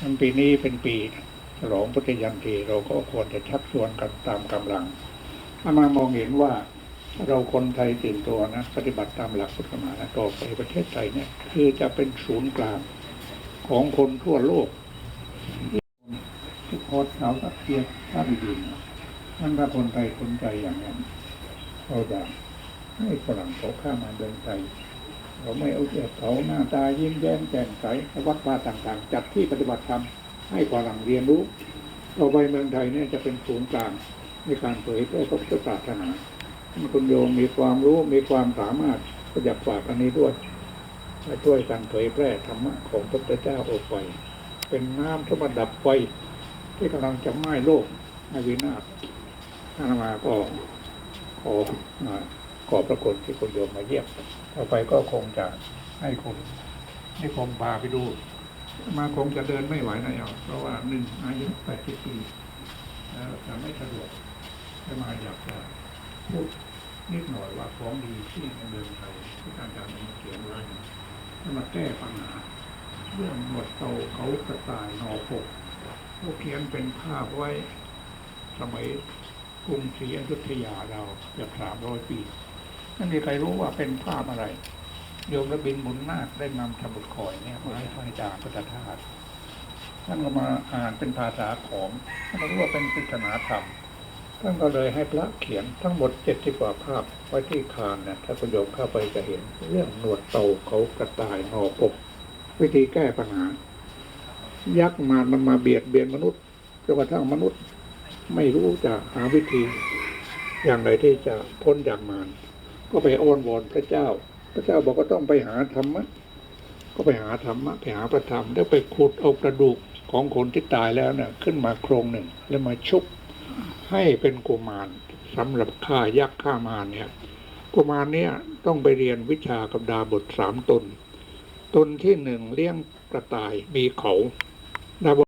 มันปีนี้เป็นปีฉลองพุทธยันตีเราก็ควรจะชักชวนกันตามกำลังถ้ามามองเห็นว่าเราคนไทยตื่นตัวนะ ปฏิบัติตามหลักพุทธศาสนาต่อไปประเทศไทยเนี่ย คือจะเป็นศูนย์กลางของคนทั่วโลก ทุกคนเราตะเกียบท่าดีๆนั่นถ้าคนไทยสนใจอย่างนั้นเราจะให้ฝรั่งเขาข้ามาเดินไทย เราไม่เอาเกียบเขาหน้าตายิ้มแย้มแจ่มใสวัดวาต่างๆ จัดที่ปฏิบัติธรรมให้ฝรั่งเรียนรู้ต่อไปเมืองไทยเนี่ยจะเป็นศูนย์กลางในการเผยแพร่พระพุทธศาสนาคุณโยมมีความรู้มีความสามารถก็อยากฝากอันนี้ด้วยช่วยกันเผยแพร่ธรรมะของพระพุทธเจ้าออกไป เป็นน้ำที่มาดับไฟที่กำลังจะไหม้โลกในวินาศอาตมาก็ขอ ขอบพระคุณที่คุณโยมมาเยี่ยมต่อไปก็คงจะให้คุณให้คงพาไปดู มาคงจะเดินไม่ไหวนะเอาเพราะว่าหนึ่งอายุแปดสิบปีแล้วจะไม่สะดวกจะมาอยากจะพูดนิดหน่อยว่าของดีที่เมืองไทยที่อาจารย์มาเขียนไว้เนี่ยจะมาแก้ปัญหาเรื่องหมดโตเขากระต่ายนอปกพวกเขียนเป็นภาพไว้ สมัยกรุงศรีอยุธยาเราเกือบสามร้อยปี ไม่มีใครรู้ว่าเป็นภาพอะไร โยมระบินบุญนาคได้นำสมุดข่อยเนี่ยมาให้พระอาจารย์พุทธทาสท่านก็มาอ่านเป็นภาษาของท่านรู้ว่าเป็นปริศนาธรรมท่านก็เลยให้พระเขียนทั้งหมดเจ็ดสิบกว่าภาพไว้ที่คานเนี่ยถ้าคุณโยมเข้าไปจะเห็น เรื่องหนวดเต่าเขากระต่ายหนอกบวิธีแก้ปัญหา ยักษ์มารมันมาเบียดเบียนมนุษย์จนกระทั่งมนุษย์ ไม่รู้จะหาวิธี อย่างไรที่จะพ้นจากมาร ก็ไปอ้อนวอนพระเจ้า พระเจ้าบอกก็ต้องไปหาธรรมะ ก็ไปหาธรรมะไปหาพระธรรม แล้วไปขุดเอากระดูกของคนที่ตายแล้วเนี่ยขึ้นมาโครงหนึ่ง แล้วมาชุบให้เป็นกุมารสำหรับฆ่ายักษ์ฆ่ามารเนี่ยกุมารเนี่ยต้องไปเรียนวิชากับดาบทสามตน ตนที่หนึ่งเลี้ยงกระต่ายมีเขาดาบ